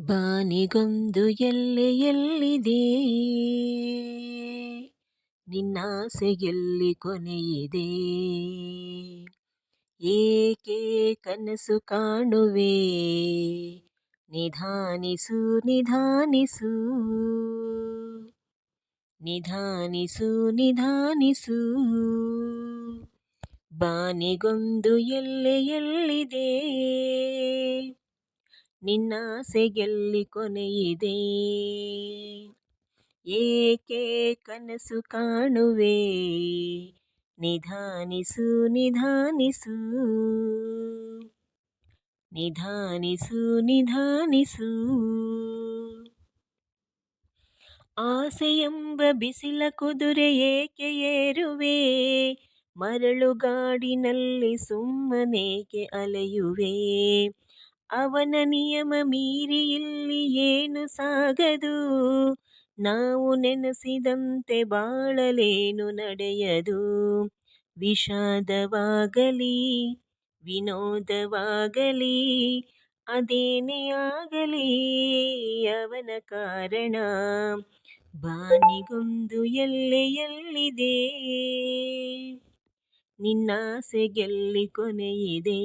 ಬಾನಿಗೊಂದು ಯಲ್ಲಿಯಲ್ಲಿದೆ ನಿನ್ನಾಸೆ ಎಲ್ಲಿ ಕೊನೆಯಿದೆ. ಏಕೆ ಕನಸು ಕಾಣುವೆ? ನಿಧಾನಿಸು ನಿಧಾನಿಸು. ನಿಧಾನಿಸು ನಿಧಾನಿಸು. ಬಾನಿಗೊಂದು ಎಲ್ಲೆಯಲ್ಲಿದೆ ನಿನ್ನಾಸೆಗೆಲ್ಲಿ ಕೊನೆಯಿದೆ. ಏಕೆ ಕನಸು ಕಾಣುವೆ? ನಿಧಾನಿಸು ನಿಧಾನಿಸು. ನಿಧಾನಿಸು ನಿಧಾನಿಸು. ಆಸೆಯೆಂಬ ಬಿಸಿಲ ಕುದುರೆ ಏಕೆ ಏರುವೆ? ಮರಳುಗಾಡಿನಲ್ಲಿ ಸುಮ್ಮನೇಕೆ ಅಲೆಯುವೆ. ಅವನ ನಿಯಮ ಮೀರಿ ಇಲ್ಲಿ ಏನು ಸಾಗದು? ನಾವು ನೆನೆಸಿದಂತೆ ಬಾಳಲೇನು ನಡೆಯದು? ವಿಷಾದವಾಗಲಿ, ವಿನೋದವಾಗಲಿ, ಅದೇನೇ ಆಗಲಿ ಅವನ ಕಾರಣ. ಬಾನಿಗೊಂದು ಎಲ್ಲೆಯಲ್ಲಿದೆ ನಿನ್ನಾಸೆಗೆಲ್ಲಿ ಕೊನೆಯಿದೆ.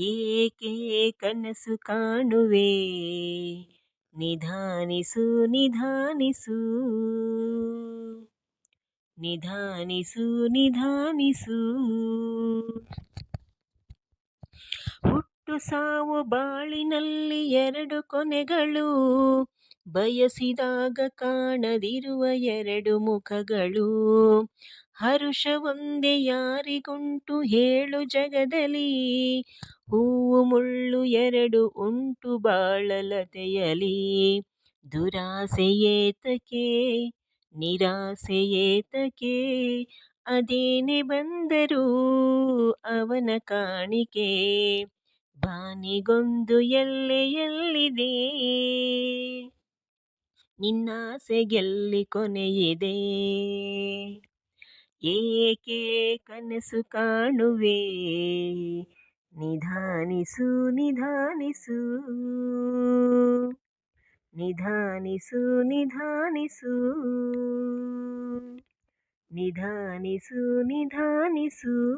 ಏಕೆ ಕನಸು ಕಾಣುವೆ? ನಿಧಾನಿಸು ನಿಧಾನಿಸು. ನಿಧಾನಿಸು ನಿಧಾನಿಸು. ಹುಟ್ಟು ಸಾವು ಬಾಳಿನಲ್ಲಿ ಎರಡು ಕೊನೆಗಳು, ಬಯಸಿದಾಗ ಕಾಣದಿರುವ ಎರಡು ಮುಖಗಳು. ಹರುಷ ಒಂದೇ ಯಾರಿಗುಂಟು ಹೇಳು ಜಗದಲ್ಲಿ ಹೂವು ಮುಳ್ಳು ಎರಡು ಉಂಟು ಬಾಳಲತೆಯಲಿ. ದುರಾಸೆಯೇತಕೆ ನಿರಾಸೆಯೇತಕೆ ಅದೇನೆ ಬಂದರೂ ಅವನ ಕಾಣಿಕೆ. ಬಾನಿಗೊಂದು ಎಲ್ಲೆಯಲ್ಲಿದೆ. ನಿನ್ನಾಸೆಗೆಲ್ಲಿ ಕೊನೆಯಿದೆ. ಏಕೆ ಕನಸು ಕಾಣುವೆ? ನಿಧಾನಿಸು ನಿಧಾನಿಸು. ನಿಧಾನಿಸು ನಿಧಾನಿಸು. ನಿಧಾನಿಸು ನಿಧಾನಿಸು.